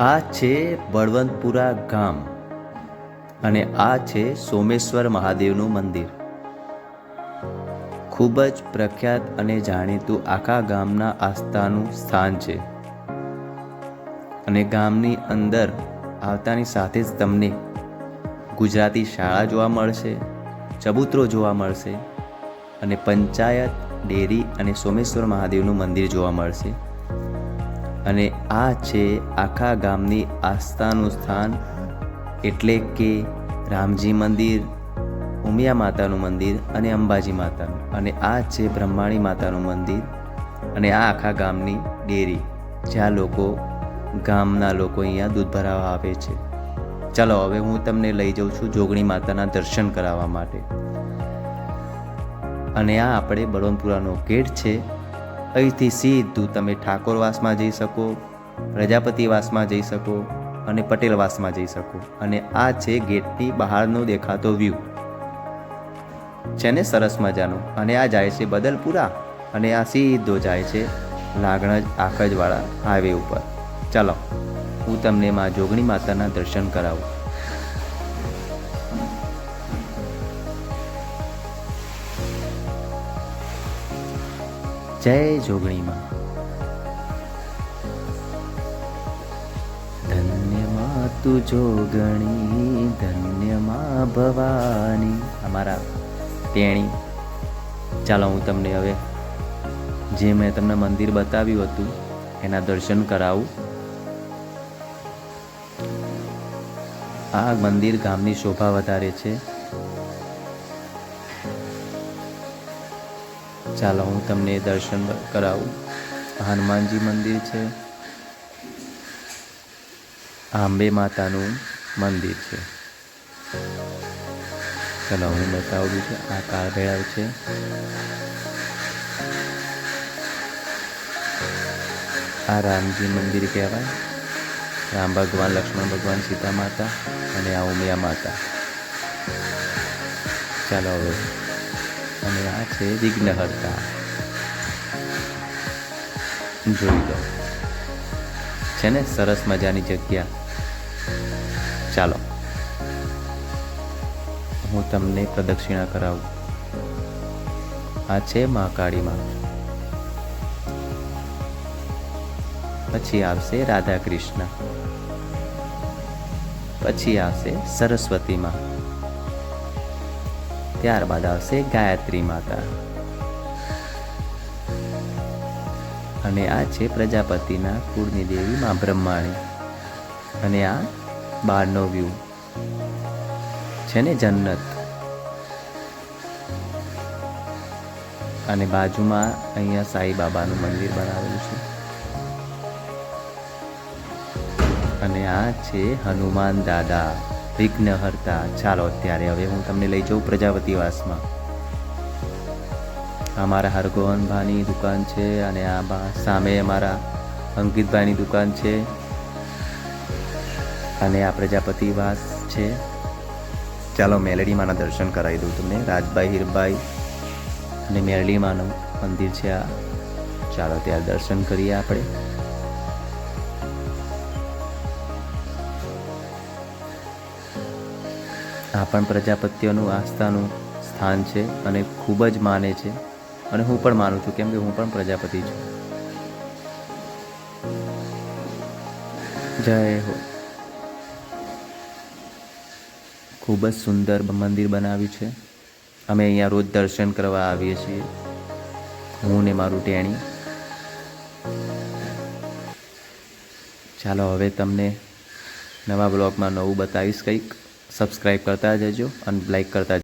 આ છે બળવંતપુરા ગામ અને આ છે સોમેશ્વર મહાદેવનું મંદિર. ખૂબ જ પ્રખ્યાત અને જાણીતું આખા ગામના આસ્થાનું સ્થાન છે. અને ગામની અંદર આવતાની સાથે જ તમને ગુજરાતી શાળા જોવા મળશે, ચબૂતરો જોવા મળશે અને પંચાયત, ડેરી અને સોમેશ્વર મહાદેવનું મંદિર જોવા મળશે. અને આ છે આખા ગામની આસ્થાનું સ્થાન એટલે કે રામજી મંદિર, ઉમિયા માતાનું મંદિર અને અંબાજી માતાનું. અને આ છે બ્રહ્માણી માતાનું મંદિર અને આ આખા ગામની ડેરી, જ્યાં લોકો, ગામના લોકો અહીંયા દૂધ ભરાવા આવે છે. ચાલો, હવે હું તમને લઈ જાઉં છું જોગણી માતાના દર્શન કરાવવા માટે. અને આ આપણે બળવંતપુરાનો ગેટ છે. અહીંથી સીધું તમે ઠાકોરવાસમાં જઈ શકો, પ્રજાપતિવાસમાં જઈ શકો અને પટેલવાસમાં જઈ શકો. અને આ છે ગેટની બહારનો દેખાતો વ્યૂ છે ને સરસ મજાનો. અને આ જાય છે બદલપુરા. અને આ સીધો જાય છે લાગણજ આખજવાળા હાઈવે ઉપર. ચાલો, હું તમને માં જોગણી માતાના દર્શન કરાવું. જય જોગણીમાં. ધન્યમાં તું જોગણી ધન્યમાં ભવાની. અમારા તેણી. ચાલો હું તમને હવે જે મેં તમને મંદિર બતાવ્યું હતું, એના દર્શન કરાવું. આ મંદિર ગામની શોભા વધારે છે. ચાલો હું તમને દર્શન કરાવું. હનુમાનજી મંદિર છે. આંબે માતાનું મંદિર છે. ચાલો હું બતાવું છું, આ કાળભૈરવ છે. આ રામજી મંદિર કહેવાય. રામ ભગવાન, લક્ષ્મણ ભગવાન, સીતા માતા અને આ ઉમિયા માતા. ચાલો હવે અને આ છે વિઘ્નહર્તા. જોઈ લો. છે ને સરસ મજાની જગ્યા. ચાલો. હું તમને પ્રદક્ષિણા કરાવું. આ છે મહાકાળીમાં પછી આવશે રાધા કૃષ્ણ પછી આવશે સરસ્વતીમાં. ત્યારબાદ આવશે ગાયત્રી માતા. અને આ છે પ્રજાપતિના કુળની દેવી માં બ્રહ્માણી. અને આ બારનો વ્યૂ. છે ને જન્નત. અને બાજુમાં અહીંયા સાંઈ બાબાનું મંદિર બનાવેલું છે. અને આ છે હનુમાન દાદા. વિઘ્નહર્તા. ચાલો અત્યારે હવે હું તમને લઈ જાઉં પ્રજાપતિવાસમાં. અમારા હરગોવનભાઈની દુકાન છે અને આ બા સામે અમારા અંકિતભાઈની દુકાન છે. અને આ પ્રજાપતિવાસ છે. ચાલો મેલડીમાના દર્શન કરાવી દઉં તમને. રાજભાઈ હીરભાઈ અને મેરડીમાનું મંદિર છે આ. ચાલો ત્યાં દર્શન કરીએ આપણે. આ પણ પ્રજાપતિઓનું આસ્થાનું સ્થાન છે અને ખૂબ જ માને છે. અને હું પણ માનું છું, કેમ કે હું પણ પ્રજાપતિ છું. જય હો. ખૂબ જ સુંદર મંદિર બનાવ્યું છે. અમે અહીંયા રોજ દર્શન કરવા આવીએ છીએ. હું ને મારું ટેણી. ચાલો હવે તમને નવા બ્લોગમાં નવું બતાવીશ કંઈક. સબસ્ક્રાઈબ કરતા જજો અને લાઈક કરતા